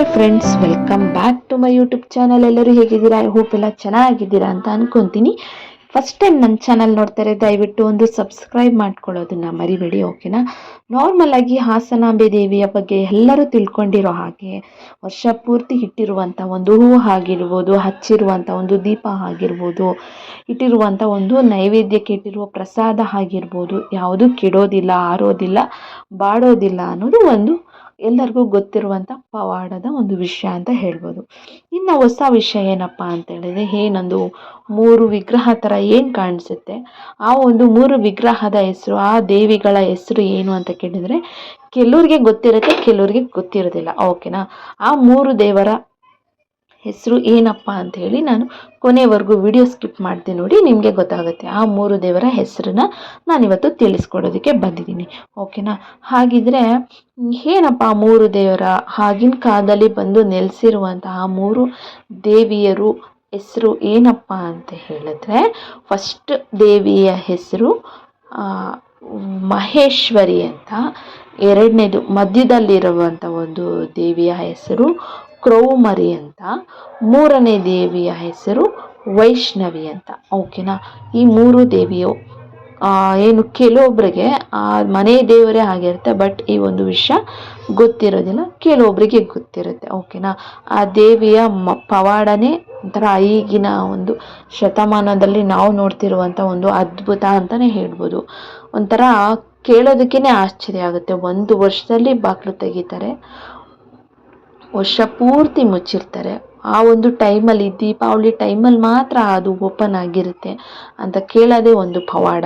Hi friends welcome back to my YouTube channel ಎಲ್ಲರೂ ಹೇಗಿದ್ದೀರಾ? I hope ಎಲ್ಲ ಚೆನ್ನಾಗಿದ್ದೀರಾ ಅಂತ ಅನ್ಕೊಂತೀನಿ. ಫಸ್ಟ್ ಟೈಮ್ ನನ್ನ ಚಾನಲ್ ನೋಡ್ತಾರೆ ದಯವಿಟ್ಟು ಒಂದು ಸಬ್ಸ್ಕ್ರೈಬ್ ಮಾಡ್ಕೊಳ್ಳೋದನ್ನ ಮರಿಬೇಡಿ ಓಕೆನಾ ನಾರ್ಮಲ್ ಆಗಿ ಹಾಸನಾಂಬೆ ದೇವಿಯ ಬಗ್ಗೆ ಎಲ್ಲರೂ ತಿಳ್ಕೊಂಡಿರೋ ಹಾಗೆ, ವರ್ಷ ಪೂರ್ತಿ ಇಟ್ಟಿರುವಂಥ ಒಂದು ಹೂವು ಆಗಿರ್ಬೋದು ಹಚ್ಚಿರುವಂಥ ಒಂದು ದೀಪ ಆಗಿರ್ಬೋದು ಇಟ್ಟಿರುವಂಥ ಒಂದು ನೈವೇದ್ಯಕ್ಕೆ ಇಟ್ಟಿರುವ ಪ್ರಸಾದ ಆಗಿರ್ಬೋದು, ಯಾವುದು ಕೆಡೋದಿಲ್ಲ, ಆರೋದಿಲ್ಲ, ಬಾಡೋದಿಲ್ಲ ಅನ್ನೋದು ಒಂದು ಎಲ್ಲರಿಗೂ ಗೊತ್ತಿರುವಂಥ ಪವಾಡದ ಒಂದು ವಿಷಯ ಅಂತ ಹೇಳ್ಬೋದು. ಇನ್ನು ಹೊಸ ವಿಷಯ ಏನಪ್ಪ ಅಂತ ಹೇಳಿದ್ರೆ ಏನೊಂದು ಮೂರು ವಿಗ್ರಹ ಥರ ಏನು ಕಾಣಿಸುತ್ತೆ? ಆ ಒಂದು ಮೂರು ವಿಗ್ರಹದ ಹೆಸರು, ಆ ದೇವಿಗಳ ಹೆಸರು ಏನು ಅಂತ ಕೇಳಿದರೆ, ಕೆಲವ್ರಿಗೆ ಗೊತ್ತಿರುತ್ತೆ, ಕೆಲವ್ರಿಗೆ ಗೊತ್ತಿರೋದಿಲ್ಲ. ಓಕೆನಾ ಆ ಮೂರು ದೇವರ ಹೆಸರು ಏನಪ್ಪ ಅಂತ ಹೇಳಿ ನಾನು ಕೊನೆವರೆಗೂ ವಿಡಿಯೋ ಸ್ಕಿಪ್ ಮಾಡ್ತೀನಿ ನೋಡಿ, ನಿಮಗೆ ಗೊತ್ತಾಗುತ್ತೆ. ಆ ಮೂರು ದೇವರ ಹೆಸರನ್ನ ನಾನಿವತ್ತು ತಿಳಿಸ್ಕೊಡೋದಕ್ಕೆ ಬಂದಿದ್ದೀನಿ. ಓಕೆನಾ ಹಾಗಿದ್ರೆ, ಏನಪ್ಪ ಆ ಮೂರು ದೇವರ? ಆಗಿನ ಕಾಲದಲ್ಲಿ ಬಂದು ನೆಲೆಸಿರುವಂತಹ ಮೂರು ದೇವಿಯರು ಹೆಸರು ಏನಪ್ಪ ಅಂತ ಹೇಳಿದ್ರೆ ಫಸ್ಟ್ ದೇವಿಯ ಹೆಸರು ಮಹೇಶ್ವರಿ ಅಂತ. ಎರಡನೇದು ಮಧ್ಯದಲ್ಲಿರುವಂಥ ಒಂದು ದೇವಿಯ ಹೆಸರು ಕ್ರೌಮರಿ ಅಂತ, ಮೂರನೇ ದೇವಿಯ ಹೆಸರು ವೈಷ್ಣವಿ ಅಂತ. ಓಕೆನಾ ಈ ಮೂರು ದೇವಿಯು ಏನು ಕೆಲವೊಬ್ಬರಿಗೆ ಆ, ಮನೆ ದೇವರೇ ಆಗಿರುತ್ತೆ ಬಟ್ ಈ ಒಂದು ವಿಷಯ ಗೊತ್ತಿರೋದಿಲ್ಲ. ಕೆಲವೊಬ್ಬರಿಗೆ ಗೊತ್ತಿರುತ್ತೆ. ಓಕೆನಾ ಆ ದೇವಿಯ ಮ, ಪವಾಡನೇ ಒಂಥರ ಈಗಿನ ಒಂದು ಶತಮಾನದಲ್ಲಿ ನಾವು ನೋಡ್ತಿರುವಂಥ ಒಂದು ಅದ್ಭುತ ಅಂತಲೇ ಹೇಳ್ಬೋದು. ಒಂಥರ ಕೇಳೋದಕ್ಕೇ ಆಶ್ಚರ್ಯ ಆಗುತ್ತೆ. ಒಂದು ವರ್ಷದಲ್ಲಿ ಬಾಗಿಲು ತೆಗಿತಾರೆ. ವರ್ಷ ಪೂರ್ತಿ ಮುಚ್ಚಿರ್ತಾರೆ. ಆ ಒಂದು ಟೈಮಲ್ಲಿ, ದೀಪಾವಳಿ ಟೈಮಲ್ಲಿ ಮಾತ್ರ ಅದು ಓಪನ್ ಆಗಿರುತ್ತೆ ಅಂತ ಕೇಳೋದೇ ಒಂದು ಪವಾಡ.